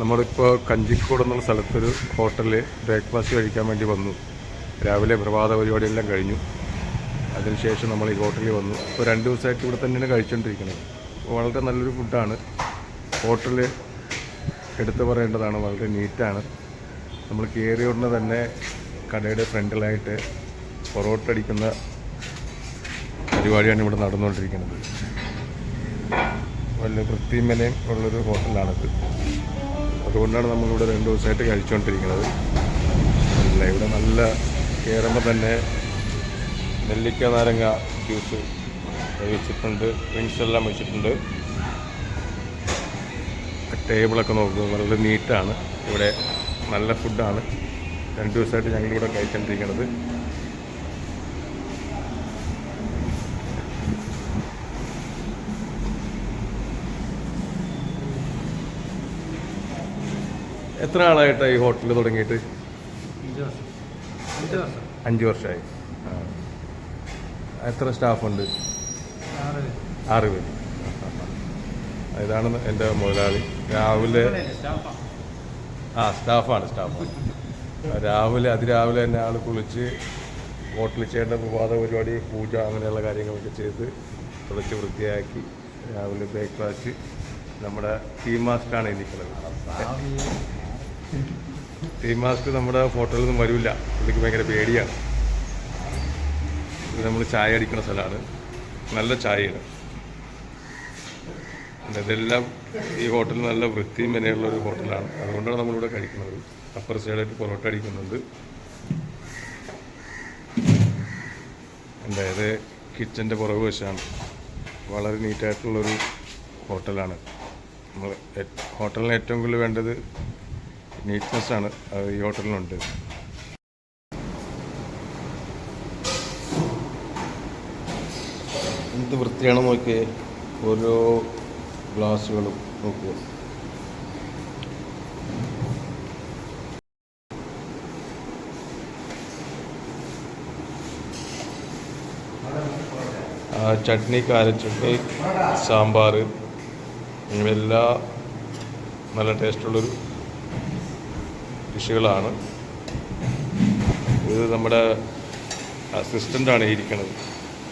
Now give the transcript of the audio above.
നമ്മളിപ്പോൾ കഞ്ചിക്കോട് എന്നുള്ള സ്ഥലത്തൊരു ഹോട്ടലിൽ ബ്രേക്ക്ഫാസ്റ്റ് കഴിക്കാൻ വേണ്ടി വന്നു. രാവിലെ പ്രഭാത പരിപാടിയെല്ലാം കഴിഞ്ഞു. അതിനുശേഷം നമ്മൾ ഈ ഹോട്ടലിൽ വന്നു. ഇപ്പോൾ രണ്ട് ദിവസമായിട്ട് ഇവിടെ തന്നെയാണ് കഴിച്ചുകൊണ്ടിരിക്കുന്നത് വളരെ നല്ലൊരു ഫുഡാണ്. ഹോട്ടൽ എടുത്തു പറയേണ്ടതാണ്. വളരെ നീറ്റാണ്. നമ്മൾ കയറിയ ഉടനെ തന്നെ കടയുടെ ഫ്രണ്ടിലായിട്ട് പൊറോട്ട അടിക്കുന്ന പരിപാടിയാണ് ഇവിടെ നടന്നുകൊണ്ടിരിക്കുന്നത്. വലിയ വൃത്തിയും മെനയും ഉള്ളൊരു ഹോട്ടലാണിത്. അതുകൊണ്ടാണ് നമ്മളിവിടെ രണ്ട് ദിവസമായിട്ട് കഴിച്ചുകൊണ്ടിരിക്കുന്നത്. അല്ല ഇവിടെ നല്ല കയറുമ്പോൾ തന്നെ നെല്ലിക്ക നാരങ്ങ ജ്യൂസ് വെച്ചിട്ടുണ്ട് ഡ്രിങ്ക്സ് എല്ലാം വെച്ചിട്ടുണ്ട് ടേബിളൊക്കെ നോക്കുന്നത് വളരെ നീറ്റാണ് ഇവിടെ നല്ല ഫുഡാണ് രണ്ട് ദിവസമായിട്ട് ഞങ്ങളിവിടെ കഴിച്ചുകൊണ്ടിരിക്കുന്നത് എത്ര ആളായിട്ടാണ് ഈ ഹോട്ടൽ തുടങ്ങിയിട്ട് അഞ്ച് വർഷം അഞ്ച് വർഷം അഞ്ച് വർഷമായി. എത്ര സ്റ്റാഫുണ്ട് ആറ് പേര്. ഇതാണ് എന്റെ മുതലാളി രാവിലെ സ്റ്റാഫാ? ആ സ്റ്റാഫാണ് സ്റ്റാഫാണ് രാവിലെ അതിരാവിലെ തന്നെ ആൾ കുളിച്ച് ഹോട്ടലിൽ ചെയ്യേണ്ട പ്രഭാത പരിപാടി പൂജ അങ്ങനെയുള്ള കാര്യങ്ങളൊക്കെ ചെയ്ത് തുളച്ച് വൃത്തിയാക്കി രാവിലെ ബ്രേക്ക്ഫാസ്റ്റ് നമ്മുടെ ടീം മാസ്റ്റാണ് ഇരിക്കുന്നത് ടീം മാസ്ക് നമ്മുടെ ഹോട്ടലിൽ നിന്നും വരില്ല. പുള്ളിക്ക് ഭയങ്കര പേടിയാണ്. ഇത് നമ്മൾ ചായ അടിക്കുന്ന സ്ഥലമാണ്. നല്ല ചായയാണ്. ഇതെല്ലാം ഈ ഹോട്ടൽ നല്ല വൃത്തിയും മെനയുള്ള ഒരു ഹോട്ടലാണ്. അതുകൊണ്ടാണ് നമ്മളിവിടെ കഴിക്കുന്നത്. അപ്പർ സൈഡായിട്ട് പൊറോട്ട അടിക്കുന്നുണ്ട്. അതായത് കിച്ചന്റെ പുറകു വശമാണ്. വളരെ നീറ്റായിട്ടുള്ളൊരു ഹോട്ടലാണ്. നമ്മൾ ഹോട്ടലിന് ഏറ്റവും കൂടുതൽ വേണ്ടത് നീറ്റ്നെസ്സാണ് ഈ ഹോട്ടലിനുണ്ട് എന്ത് വൃത്തിയാണ് നോക്കിയേ? ഓരോ ഗ്ലാസ്സുകളും നോക്കുക. ചട്നി കാരച്ചട്നി സാമ്പാർ എല്ലാ നല്ല ടേസ്റ്റുള്ളൊരു ഡിഷുകളാണ് ഇത് നമ്മുടെ അസിസ്റ്റന്റാണ് ഇരിക്കുന്നത്